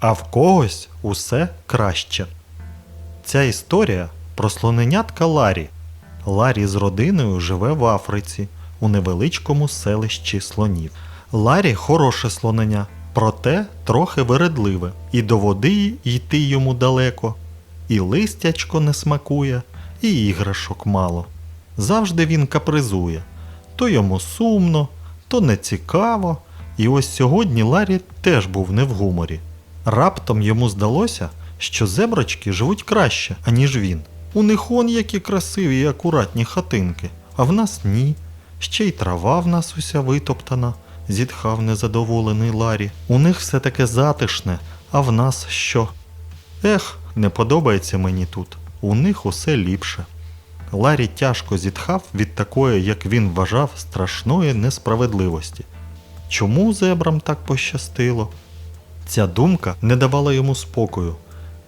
а в когось усе краще. Ця історія про слоненятка Ларі. Ларі з родиною живе в Африці у невеличкому селищі слонів. Ларі хороше слоненя, проте трохи вередливе, і до води йти йому далеко, і листячко не смакує, і іграшок мало. Завжди він капризує. То йому сумно, то нецікаво. І ось сьогодні Ларі теж був не в гуморі. Раптом йому здалося, що зеброчки живуть краще, аніж він. У них он які красиві і акуратні хатинки, а в нас ні. Ще й трава в нас уся витоптана, зітхав незадоволений Ларі. У них все таке затишне, а в нас що? Ех, не подобається мені тут. У них усе ліпше. Ларі тяжко зітхав від такої, як він вважав, страшної несправедливості. Чому зебрам так пощастило? Ця думка не давала йому спокою.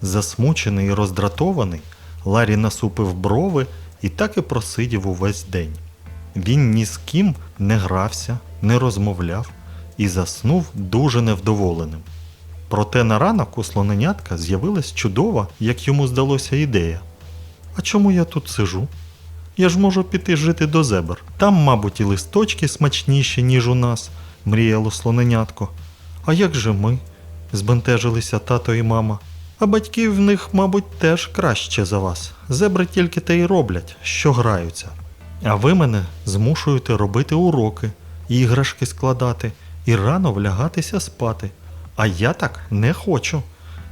Засмучений і роздратований, Ларі насупив брови і так і просидів увесь день. Він ні з ким не грався, не розмовляв і заснув дуже невдоволеним. Проте на ранок у слоненятка з'явилась чудова, як йому здалося, ідея. А чому я тут сижу? Я ж можу піти жити до зебр. Там, мабуть, і листочки смачніші, ніж у нас, мріяло слоненятко. А як же ми? Збентежилися тато і мама. А батьки в них, мабуть, теж краще за вас. Зебри тільки те й роблять, що граються. А ви мене змушуєте робити уроки, іграшки складати і рано влягатися спати. А я так не хочу,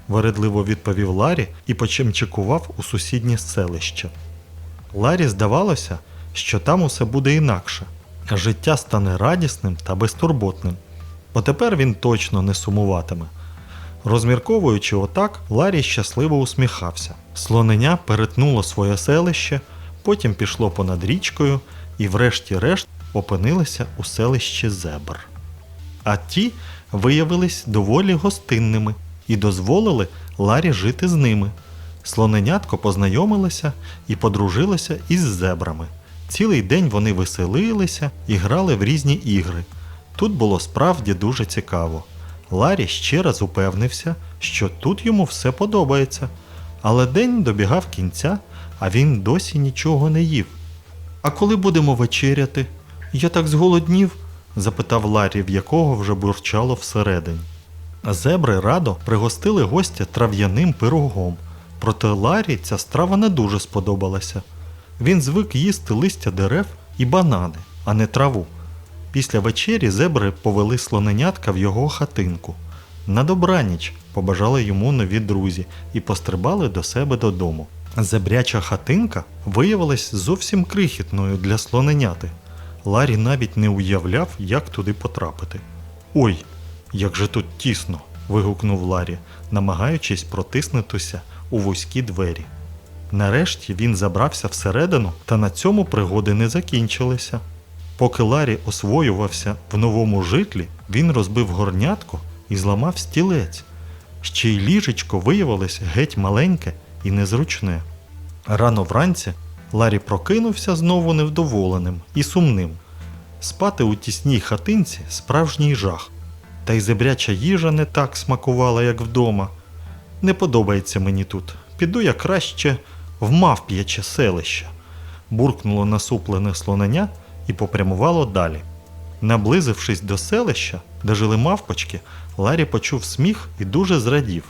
вередливо відповів Ларі і почимчикував у сусіднє селище. Ларі здавалося, що там усе буде інакше, життя стане радісним та безтурботним. Бо тепер він точно не сумуватиме. Розмірковуючи отак, Ларі щасливо усміхався. Слоненя перетнуло своє селище, потім пішло понад річкою і, врешті-решт, опинилося у селищі Зебр. А ті виявились доволі гостинними і дозволили Ларі жити з ними. Слоненятко познайомилося і подружилося із зебрами. Цілий день вони веселилися і грали в різні ігри. Тут було справді дуже цікаво. Ларі ще раз упевнився, що тут йому все подобається. Але день добігав кінця, а він досі нічого не їв. А коли будемо вечеряти? Я так зголоднів? запитав Ларі, в якого вже бурчало всередині. Зебри радо пригостили гостя трав'яним пирогом, проте Ларі ця страва не дуже сподобалася. Він звик їсти листя дерев і банани, а не траву. Після вечері зебри повели слоненятка в його хатинку. На добраніч побажали йому нові друзі і пострибали до себе додому. Зебряча хатинка виявилась зовсім крихітною для слоненяти. Ларі навіть не уявляв, як туди потрапити. Ой, як же тут тісно. вигукнув Ларі, намагаючись протиснутися у вузькі двері. Нарешті він забрався всередину, та на цьому пригоди не закінчилися. Поки Ларі освоювався в новому житлі, він розбив горнятко і зламав стілець. Ще й ліжечко виявилось геть маленьке і незручне. Рано вранці Ларі прокинувся знову невдоволеним і сумним. Спати у тісній хатинці справжній жах. Та й зебряча їжа не так смакувала, як вдома. Не подобається мені тут. Піду я краще в мавп'яче селище. Буркнуло насуплене слонення і попрямувало далі. Наблизившись до селища, де жили мавпочки, Ларі почув сміх і дуже зрадів.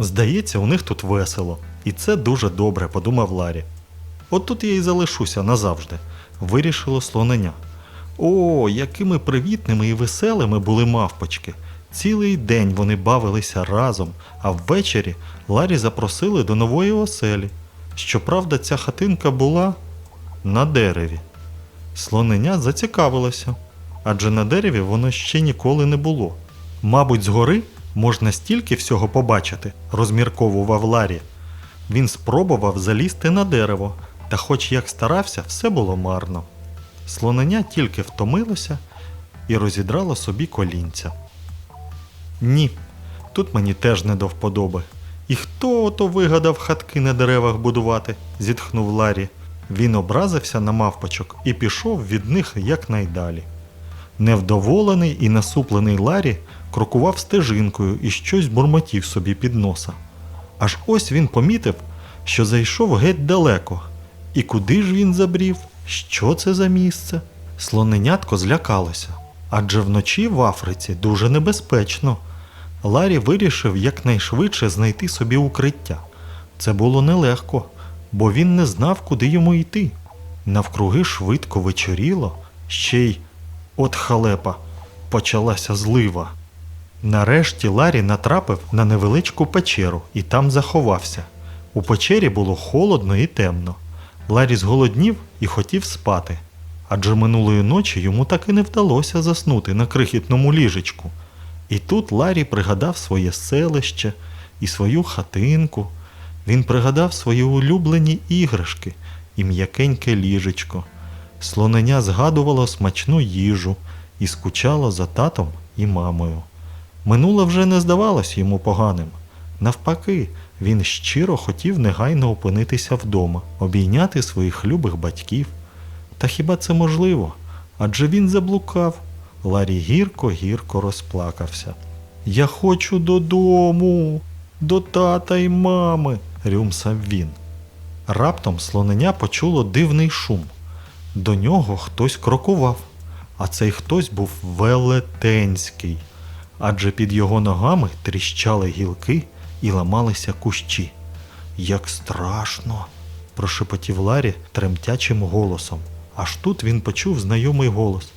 Здається, у них тут весело, і це дуже добре, подумав Ларі. От тут я і залишуся назавжди, вирішило слонення. О, якими привітними і веселими були мавпочки. Цілий день вони бавилися разом, а ввечері Ларі запросили до нової оселі. Щоправда, ця хатинка була на дереві. Слоненя зацікавилося, адже на дереві воно ще ніколи не було. Мабуть, згори можна стільки всього побачити, розмірковував Ларі. Він спробував залізти на дерево, та хоч як старався, все було марно. Слоненя тільки втомилося і розідрало собі колінця. Ні, тут мені теж не до вподоби. І хто ото вигадав хатки на деревах будувати? зітхнув Ларі. Він образився на мавпочок і пішов від них якнайдалі. Невдоволений і насуплений Ларі крокував стежинкою і щось бурмотів собі під носа. Аж ось він помітив, що зайшов геть далеко. І куди ж він забрів? Що це за місце? Слоненятко злякалося, адже вночі в Африці дуже небезпечно. Ларі вирішив якнайшвидше знайти собі укриття. Це було нелегко, бо він не знав, куди йому йти. Навкруги швидко вечоріло, ще й от халепа почалася злива. Нарешті Ларі натрапив на невеличку печеру і там заховався. У печері було холодно і темно. Ларі зголоднів і хотів спати, адже минулої ночі йому так і не вдалося заснути на крихітному ліжечку. І тут Ларі пригадав своє селище і свою хатинку. Він пригадав свої улюблені іграшки і м'якеньке ліжечко. Слоненя згадувало смачну їжу і скучало за татом і мамою. Минуле вже не здавалось йому поганим. Навпаки, він щиро хотів негайно опинитися вдома, обійняти своїх любих батьків. Та хіба це можливо? Адже він заблукав. Ларі гірко-гірко розплакався. Я хочу додому, до тата й мами, рюмсав він. Раптом слоненя почуло дивний шум. До нього хтось крокував, а цей хтось був велетенський, адже під його ногами тріщали гілки і ламалися кущі. Як страшно, прошепотів Ларі тремтячим голосом. Аж тут він почув знайомий голос.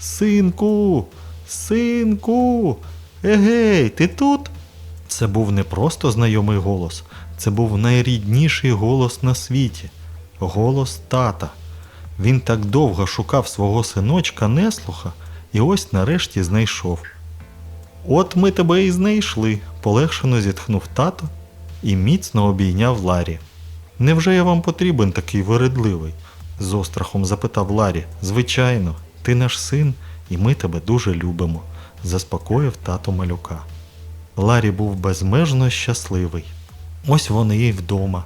Синку, синку, егей, ти тут? Це був не просто знайомий голос, це був найрідніший голос на світі голос тата. Він так довго шукав свого синочка неслуха і ось нарешті знайшов. От ми тебе і знайшли, полегшено зітхнув тато і міцно обійняв Ларі. Невже я вам потрібен такий вередливий? з острахом запитав Ларі. Звичайно, ти наш син, і ми тебе дуже любимо, заспокоїв тато малюка. Ларі був безмежно щасливий. Ось вони і вдома.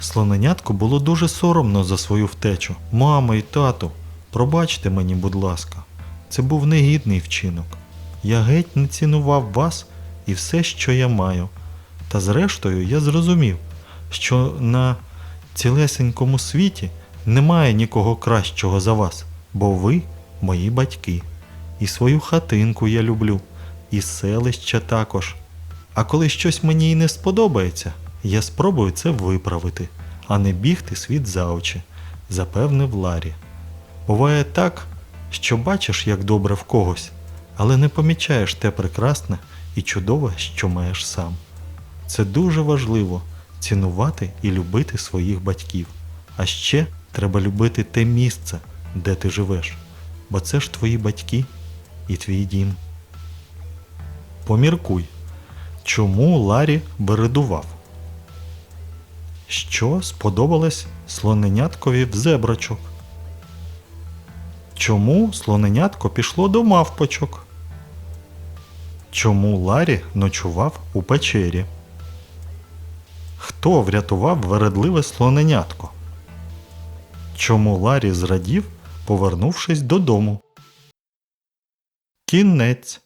Слоненятку було дуже соромно за свою втечу. Мамо і тату, пробачте мені, будь ласка, це був негідний вчинок. Я геть не цінував вас і все, що я маю. Та зрештою я зрозумів, що на цілесенькому світі немає нікого кращого за вас, бо ви мої батьки. І свою хатинку я люблю, і селище також. А коли щось мені й не сподобається, я спробую це виправити, а не бігти світ за очі, запевнив Ларі. Буває так, що бачиш, як добре в когось, але не помічаєш те прекрасне і чудове, що маєш сам. Це дуже важливо цінувати і любити своїх батьків. А ще треба любити те місце, де ти живеш, бо це ж твої батьки і твій дім. Поміркуй, чому Ларі бередував? Що сподобалось слоненяткові в зебрачок? Чому слоненятко пішло до мавпочок? Чому Ларі ночував у печері? Хто врятував вередливе слоненятко? Чому Ларі зрадів, повернувшись додому? Кінець.